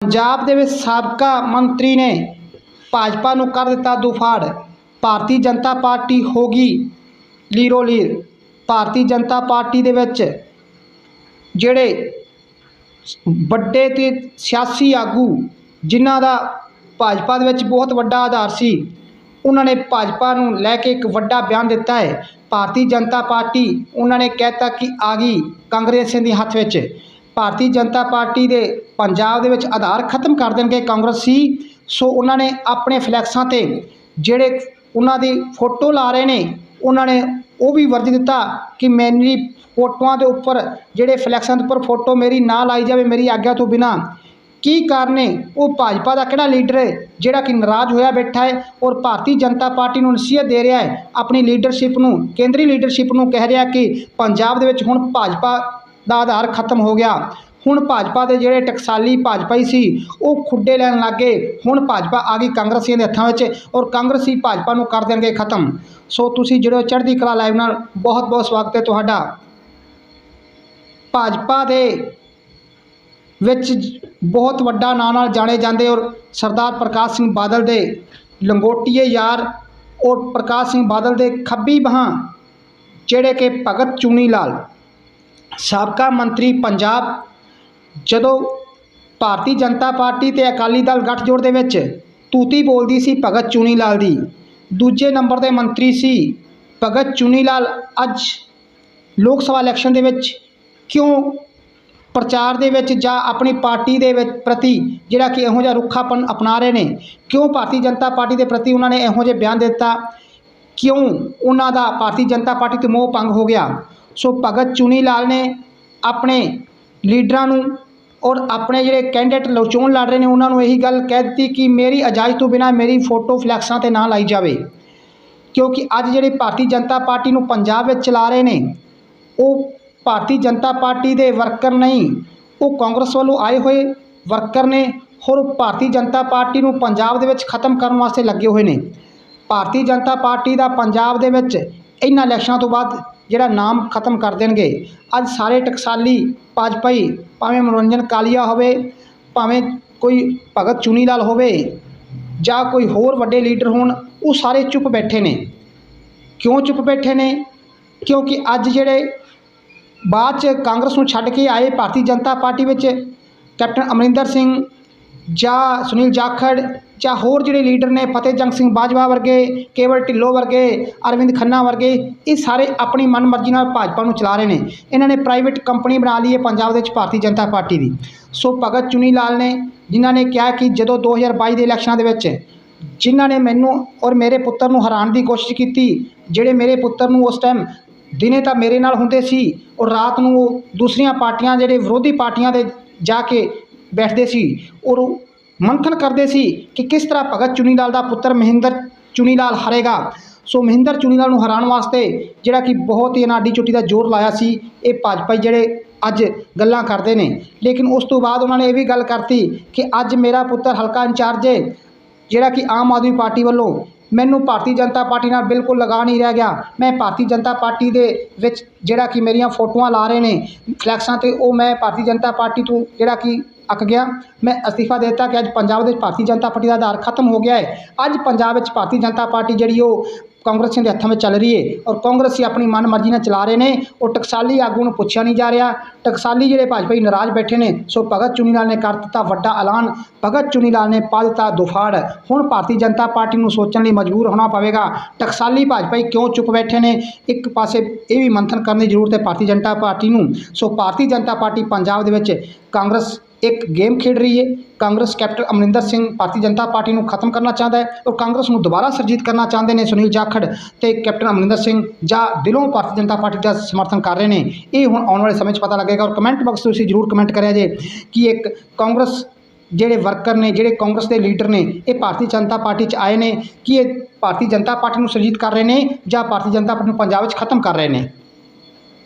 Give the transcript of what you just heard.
ਪੰਜਾਬ ਦੇ ਵਿੱਚ ਸਾਬਕਾ ਮੰਤਰੀ ਨੇ ਭਾਜਪਾ ਨੂੰ ਕਰ ਦਿੱਤਾ ਦੁਫਾੜ। ਭਾਰਤੀ ਜਨਤਾ ਪਾਰਟੀ ਹੋ ਗਈ ਲੀਰੋ ਲੀਰ ਭਾਰਤੀ ਜਨਤਾ ਪਾਰਟੀ ਦੇ ਵਿੱਚ ਜਿਹੜੇ ਵੱਡੇ ਤੇ ਸਿਆਸੀ ਆਗੂ ਜਿਨ੍ਹਾਂ ਦਾ ਭਾਜਪਾ ਦੇ ਵਿੱਚ ਬਹੁਤ ਵੱਡਾ ਆਧਾਰ ਸੀ, ਉਹਨਾਂ ਨੇ ਭਾਜਪਾ ਨੂੰ ਲੈ ਕੇ ਇੱਕ ਵੱਡਾ ਬਿਆਨ ਦਿੱਤਾ ਹੈ। ਭਾਰਤੀ ਜਨਤਾ ਪਾਰਟੀ ਉਹਨਾਂ ਨੇ ਕਹਿਤਾ ਕਿ ਆ ਗਈ ਕਾਂਗਰਸੀਆਂ ਦੇ ਹੱਥ ਵਿੱਚ। ਭਾਰਤੀ ਜਨਤਾ ਪਾਰਟੀ ਦੇ ਪੰਜਾਬ ਦੇ ਵਿੱਚ ਆਧਾਰ ਖਤਮ ਕਰ ਦੇਣਗੇ ਕਾਂਗਰਸੀ ਸੋ ਉਹਨਾਂ ਨੇ ਆਪਣੇ ਫਲੈਕਸਾਂ ਤੇ ਜਿਹੜੇ ਉਹਨਾਂ ਦੀ ਫੋਟੋ ਲਾ ਰਹੇ ਨੇ, ਉਹਨਾਂ ਨੇ ਉਹ ਵੀ ਵਰਜ ਦਿੱਤਾ ਕਿ ਮੇਰੀ ਫੋਟੋਆਂ ਦੇ ਉੱਪਰ ਜਿਹੜੇ ਫਲੈਕਸਾਂ ਦੇ ਉੱਪਰ ਫੋਟੋ ਮੇਰੀ ਨਾ ਲਾਈ ਜਾਵੇ, ਮੇਰੀ ਆਗਿਆ ਤੋਂ ਬਿਨਾ। ਕੀ ਕਾਰਨ ਹੈ ਉਹ ਭਾਜਪਾ ਦਾ ਕਿਹੜਾ ਲੀਡਰ ਹੈ, ਜਿਹੜਾ ਕਿ ਨਾਰਾਜ਼ ਹੋਇਆ ਬੈਠਾ ਹੈ ਔਰ ਭਾਰਤੀ ਜਨਤਾ ਪਾਰਟੀ ਨੂੰ ਨਸੀਹਤ ਦੇ ਰਿਹਾ ਹੈ, ਆਪਣੀ ਲੀਡਰਸ਼ਿਪ ਨੂੰ, ਕੇਂਦਰੀ ਲੀਡਰਸ਼ਿਪ ਨੂੰ ਕਹਿ ਰਿਹਾ ਕਿ ਪੰਜਾਬ ਦੇ ਵਿੱਚ ਹੁਣ ਭਾਜਪਾ ਦਾ ਆਧਾਰ ਖਤਮ ਹੋ ਗਿਆ। ਹੁਣ ਭਾਜਪਾ ਦੇ ਜਿਹੜੇ ਟਕਸਾਲੀ ਭਾਜਪਾਈ ਸੀ, ਉਹ ਖੁੱਡੇ ਲੈਣ ਲੱਗੇ ਹੁਣ ਭਾਜਪਾ ਆ ਗਈ ਕਾਂਗਰਸੀਆਂ ਦੇ ਹੱਥਾਂ ਵਿੱਚ ਔਰ ਕਾਂਗਰਸੀ ਭਾਜਪਾ ਨੂੰ ਕਰ ਦੇਣਗੇ ਖਤਮ। ਸੋ ਤੁਸੀਂ ਜਿਹੜੇ ਚੜ੍ਹਦੀ ਕਲਾ ਲਾਈਵ ਨਾਲ। ਬਹੁਤ ਬਹੁਤ ਸਵਾਗਤ ਹੈ ਤੁਹਾਡਾ। ਭਾਜਪਾ ਦੇ ਵਿੱਚ ਬਹੁਤ ਵੱਡਾ ਨਾਂ ਨਾਲ ਜਾਣੇ ਜਾਂਦੇ ਔਰ ਸਰਦਾਰ ਪ੍ਰਕਾਸ਼ ਸਿੰਘ ਬਾਦਲ ਦੇ ਲੰਗੋਟੀਏ ਯਾਰ ਔਰ ਪ੍ਰਕਾਸ਼ ਸਿੰਘ ਬਾਦਲ ਦੇ ਖੱਬੀ ਬਾਹਾਂ, ਜਿਹੜੇ ਕਿ ਭਗਤ ਚੂਨੀ ਲਾਲ। ਸਾਬਕਾ ਮੰਤਰੀ ਪੰਜਾਬ ਜਦੋਂ ਭਾਰਤੀ ਜਨਤਾ ਪਾਰਟੀ ਤੇ ਅਕਾਲੀ ਦਲ ਗੱਠਜੋੜ ਦੇ ਵਿੱਚ ਤੂਤੀ ਬੋਲਦੀ ਸੀ ਭਗਤ ਚੂਨੀ ਲਾਲ ਦੀ, ਦੂਜੇ ਨੰਬਰ ਦੇ ਮੰਤਰੀ ਸੀ ਭਗਤ ਚੂਨੀ ਲਾਲ ਅੱਜ ਲੋਕ ਸਭਾ ਇਲੈਕਸ਼ਨ ਦੇ ਵਿੱਚ ਕਿਉਂ ਪ੍ਰਚਾਰ ਦੇ ਵਿੱਚ ਜਾਂ ਆਪਣੀ ਪਾਰਟੀ ਦੇ ਵਿੱਚ ਪ੍ਰਤੀ ਜਿਹੜਾ ਕਿ ਇਹੋ ਜਿਹਾ ਰੁੱਖਾਪਨ ਅਪਣਾ ਰਹੇ ਨੇ, ਕਿਉਂ ਭਾਰਤੀ ਜਨਤਾ ਪਾਰਟੀ ਦੇ ਪ੍ਰਤੀ ਉਹਨਾਂ ਨੇ ਇਹੋ ਜਿਹੇ ਬਿਆਨ ਦਿੱਤਾ? ਕਿਉਂ ਉਹਨਾਂ ਦਾ ਭਾਰਤੀ ਜਨਤਾ ਪਾਰਟੀ ਤੋਂ ਮੋਹ ਭੰਗ ਹੋ ਗਿਆ? ਸੋ ਭਗਤ ਚੂਨੀ ਲਾਲ ਨੇ ਆਪਣੇ ਲੀਡਰਾਂ ਨੂੰ ਔਰ ਆਪਣੇ ਜਿਹੜੇ ਕੈਂਡੀਡੇਟ ਚੋਣ ਲੜ ਰਹੇ ਨੇ, ਉਹਨਾਂ ਨੂੰ ਇਹੀ ਗੱਲ ਕਹਿ ਦਿੱਤੀ ਕਿ ਮੇਰੀ ਇਜਾਜ਼ਤ ਤੋਂ ਬਿਨਾ ਮੇਰੀ ਫੋਟੋ ਫਲੈਕਸਾਂ ਤੇ ਨਾ ਲਾਈ ਜਾਵੇ। ਕਿਉਂਕਿ ਅੱਜ ਜਿਹੜੇ ਭਾਰਤੀ ਜਨਤਾ ਪਾਰਟੀ ਨੂੰ ਪੰਜਾਬ ਵਿੱਚ ਚਲਾ ਰਹੇ ਨੇ, ਉਹ ਭਾਰਤੀ ਜਨਤਾ ਪਾਰਟੀ ਦੇ ਵਰਕਰ ਨਹੀਂ, ਉਹ ਕਾਂਗਰਸ ਵੱਲੋਂ ਆਏ ਹੋਏ ਵਰਕਰ ਨੇ ਹੋਰ ਭਾਰਤੀ ਜਨਤਾ ਪਾਰਟੀ ਨੂੰ ਪੰਜਾਬ ਦੇ ਵਿੱਚ ਖਤਮ ਕਰਨ ਵਾਸਤੇ ਲੱਗੇ ਹੋਏ ਨੇ। ਭਾਰਤੀ ਜਨਤਾ ਪਾਰਟੀ ਦਾ ਪੰਜਾਬ ਦੇ ਵਿੱਚ ਇਹਨਾਂ ਇਲੈਕਸ਼ਨਾਂ ਤੋਂ ਬਾਅਦ ਜਿਹੜਾ ਨਾਮ ਖਤਮ ਕਰ ਦੇਣਗੇ। ਅੱਜ ਸਾਰੇ ਟਕਸਾਲੀ ਭਾਜਪਾਈ ਭਾਵੇਂ ਮਨੋਰੰਜਨ ਕਾਲੀਆ ਹੋਵੇ, ਭਾਵੇਂ ਕੋਈ ਭਗਤ ਚੁਨੀ ਲਾਲ ਹੋਵੇ ਜਾਂ ਕੋਈ ਹੋਰ ਵੱਡੇ ਲੀਡਰ ਹੋਣ, ਉਹ ਸਾਰੇ ਚੁੱਪ ਬੈਠੇ ਨੇ। ਕਿਉਂ ਚੁੱਪ ਬੈਠੇ ਨੇ? ਕਿਉਂਕਿ ਅੱਜ ਜਿਹੜੇ ਬਾਅਦ ਚ ਕਾਂਗਰਸ ਨੂੰ ਛੱਡ ਕੇ ਆਏ ਭਾਰਤੀ ਜਨਤਾ ਪਾਰਟੀ ਵਿੱਚ ਕੈਪਟਨ ਅਮਰਿੰਦਰ ਸਿੰਘ ਜਾਂ ਸੁਨੀਲ ਜਾਖੜ ਜਾਂ ਹੋਰ ਜਿਹੜੇ ਲੀਡਰ ਨੇ ਫਤਿਹ ਜੰਗ ਸਿੰਘ ਬਾਜਵਾ ਵਰਗੇ, ਕੇਵਲ ਢਿੱਲੋਂ ਵਰਗੇ, ਅਰਵਿੰਦ ਖੰਨਾ ਵਰਗੇ, ਇਹ ਸਾਰੇ ਆਪਣੀ ਮਨਮਰਜ਼ੀ ਨਾਲ ਭਾਜਪਾ ਨੂੰ ਚਲਾ ਰਹੇ ਨੇ। ਇਹਨਾਂ ਨੇ ਪ੍ਰਾਈਵੇਟ ਕੰਪਨੀ ਬਣਾ ਲਈ ਹੈ ਪੰਜਾਬ ਦੇ ਵਿੱਚ ਭਾਰਤੀ ਜਨਤਾ ਪਾਰਟੀ ਦੀ। ਸੋ ਭਗਤ ਚੁਨੀ ਲਾਲ ਨੇ, ਜਿਨ੍ਹਾਂ ਨੇ ਕਿਹਾ ਕਿ ਜਦੋਂ 2022 ਦੇ ਇਲੈਕਸ਼ਨਾਂ ਦੇ ਵਿੱਚ ਜਿਨ੍ਹਾਂ ਨੇ ਮੈਨੂੰ ਔਰ ਮੇਰੇ ਪੁੱਤਰ ਨੂੰ ਹਰਾਉਣ ਦੀ ਕੋਸ਼ਿਸ਼ ਕੀਤੀ, ਜਿਹੜੇ ਮੇਰੇ ਪੁੱਤਰ ਨੂੰ ਉਸ ਟਾਈਮ ਦਿਨੇ ਤਾਂ ਮੇਰੇ ਨਾਲ ਹੁੰਦੇ ਸੀ ਔਰ ਰਾਤ ਨੂੰ ਉਹ ਦੂਸਰੀਆਂ ਪਾਰਟੀਆਂ, ਜਿਹੜੇ ਵਿਰੋਧੀ ਪਾਰਟੀਆਂ ਦੇ ਜਾ ਕੇ ਬੈਠਦੇ ਸੀ। ਔਰ ਮੰਥਨ ਕਰਦੇ ਸੀ ਕਿ ਕਿਸ ਤਰ੍ਹਾਂ ਭਗਤ ਚੁਨੀਲਾਲ ਦਾ ਪੁੱਤਰ ਮਹਿੰਦਰ ਚੁਨੀਲਾਲ ਹਾਰੇਗਾ। ਸੋ ਮਹਿੰਦਰ ਚੁਨੀਲਾਲ ਨੂੰ ਹਰਾਉਣ ਵਾਸਤੇ ਜਿਹੜਾ ਕਿ ਬਹੁਤ ਹੀ ਨਾਡੀ ਚੁੱਟੀ ਦਾ ਜ਼ੋਰ ਲਾਇਆ ਸੀ, ਇਹ ਭਾਜਪਾਈ ਜਿਹੜੇ ਅੱਜ ਗੱਲਾਂ ਕਰਦੇ ਨੇ। ਲੇਕਿਨ ਉਸ ਤੋਂ ਬਾਅਦ ਉਹਨਾਂ ਨੇ ਇਹ ਵੀ ਗੱਲ ਕਰਤੀ ਕਿ ਅੱਜ ਮੇਰਾ ਪੁੱਤਰ ਹਲਕਾ ਇੰਚਾਰਜ ਹੈ, ਜਿਹੜਾ ਕਿ ਆਮ ਆਦਮੀ ਪਾਰਟੀ ਵੱਲੋਂ ਮੈਨੂੰ ਭਾਰਤੀ ਜਨਤਾ ਪਾਰਟੀ ਨਾਲ ਬਿਲਕੁਲ ਲਗਾ ਨਹੀਂ ਰਹਿ ਗਿਆ। ਮੈਂ ਭਾਰਤੀ ਜਨਤਾ ਪਾਰਟੀ ਦੇ ਵਿੱਚ ਜਿਹੜਾ ਕਿ ਮੇਰੀਆਂ ਫੋਟੋਆਂ ਲਾ ਰਹੇ ਨੇ, ਫਲੈਕਸਾਂ ਤੇ ਉਹ ਮੈਂ ਭਾਰਤੀ ਜਨਤਾ ਪਾਰਟੀ ਤੋਂ ਜਿਹੜਾ ਕਿ ਅੱਕ ਗਿਆ। ਮੈਂ ਅਸਤੀਫਾ ਦੇ ਦਿੱਤਾ ਕਿ ਅੱਜ ਪੰਜਾਬ ਦੇ ਵਿੱਚ ਭਾਰਤੀ ਜਨਤਾ ਪਾਰਟੀ ਦਾ ਆਧਾਰ ਖਤਮ ਹੋ ਗਿਆ ਹੈ। ਅੱਜ ਪੰਜਾਬ ਵਿੱਚ ਭਾਰਤੀ ਜਨਤਾ ਪਾਰਟੀ ਜਿਹੜੀ ਉਹ ਕਾਂਗਰਸੀਆਂ ਦੇ ਹੱਥਾਂ ਵਿੱਚ ਚੱਲ ਰਹੀ ਹੈ ਔਰ ਕਾਂਗਰਸੀ ਆਪਣੀ ਮਨਮਰਜ਼ੀ ਨਾਲ ਚਲਾ ਰਹੇ ਨੇ, ਉਹ ਟਕਸਾਲੀ ਆਗੂ ਨੂੰ ਪੁੱਛਿਆ ਨਹੀਂ ਜਾ ਰਿਹਾ। ਟਕਸਾਲੀ ਜਿਹੜੇ ਭਾਜਪਾਈ ਨਾਰਾਜ਼ ਬੈਠੇ ਨੇ, ਸੋ ਭਗਤ ਚੁਨੀਲਾਲ ਨੇ ਕਰ ਦਿੱਤਾ ਵੱਡਾ ਐਲਾਨ। ਭਗਤ ਚੁਨੀਲਾਲ ਨੇ ਪਾ ਦਿੱਤਾ ਦੁਫਾੜ। ਹੁਣ ਭਾਰਤੀ ਜਨਤਾ ਪਾਰਟੀ ਨੂੰ ਸੋਚਣ ਲਈ ਮਜਬੂਰ ਹੋਣਾ ਪਵੇਗਾ। ਟਕਸਾਲੀ ਭਾਜਪਾਈ ਕਿਉਂ ਚੁੱਪ ਬੈਠੇ ਨੇ? ਇੱਕ ਪਾਸੇ ਇਹ ਵੀ ਮੰਥਨ ਕਰਨ ਦੀ ਜ਼ਰੂਰਤ ਹੈ ਭਾਰਤੀ ਜਨਤਾ ਪਾਰਟੀ ਨੂੰ। ਸੋ ਭਾਰਤੀ ਜਨਤਾ ਪਾਰਟੀ ਪੰਜਾਬ ਦੇ ਵਿੱਚ ਕਾਂਗਰਸ ਇੱਕ ਗੇਮ ਖੇਡ ਰਹੀ ਹੈ। Congress captain Amarinder Singh Bharatiya Janata party ਨੂੰ ਖਤਮ ਕਰਨਾ ਚਾਹੁੰਦਾ ਹੈ ਔਰ ਕਾਂਗਰਸ ਨੂੰ ਦੁਬਾਰਾ ਸਰਜੀਤ ਕਰਨਾ ਚਾਹੁੰਦੇ ਨੇ ਸੁਨੀਲ ਜਾਖੜ ਤੇ ਕੈਪਟਨ ਅਮਰਿੰਦਰ ਸਿੰਘ ਜਾਂ ਦਿਲੋਂ ਭਾਰਤੀ ਜਨਤਾ ਪਾਰਟੀ ਦਾ ਸਮਰਥਨ ਕਰ ਰਹੇ ਨੇ। ਇਹ ਹੁਣ ਆਉਣ ਵਾਲੇ ਸਮੇਂ 'ਚ ਪਤਾ ਲੱਗੇਗਾ ਔਰ ਕਮੈਂਟ ਬਾਕਸ ਤੁਸੀਂ ਜ਼ਰੂਰ ਕਮੈਂਟ ਕਰਿਆ ਜੇ ਕਿ ਇੱਕ ਕਾਂਗਰਸ ਜਿਹੜੇ ਵਰਕਰ ਨੇ, ਜਿਹੜੇ ਕਾਂਗਰਸ ਦੇ ਲੀਡਰ ਨੇ, ਇਹ ਭਾਰਤੀ ਜਨਤਾ ਪਾਰਟੀ 'ਚ ਆਏ ਨੇ ਕਿ ਇਹ ਭਾਰਤੀ ਜਨਤਾ ਪਾਰਟੀ ਨੂੰ ਸਰਜੀਤ ਕਰ ਰਹੇ ਨੇ ਜਾਂ ਭਾਰਤੀ ਜਨਤਾ ਪਾਰਟੀ ਨੂੰ ਪੰਜਾਬ ਵਿੱਚ ਖਤਮ ਕਰ ਰਹੇ ਨੇ?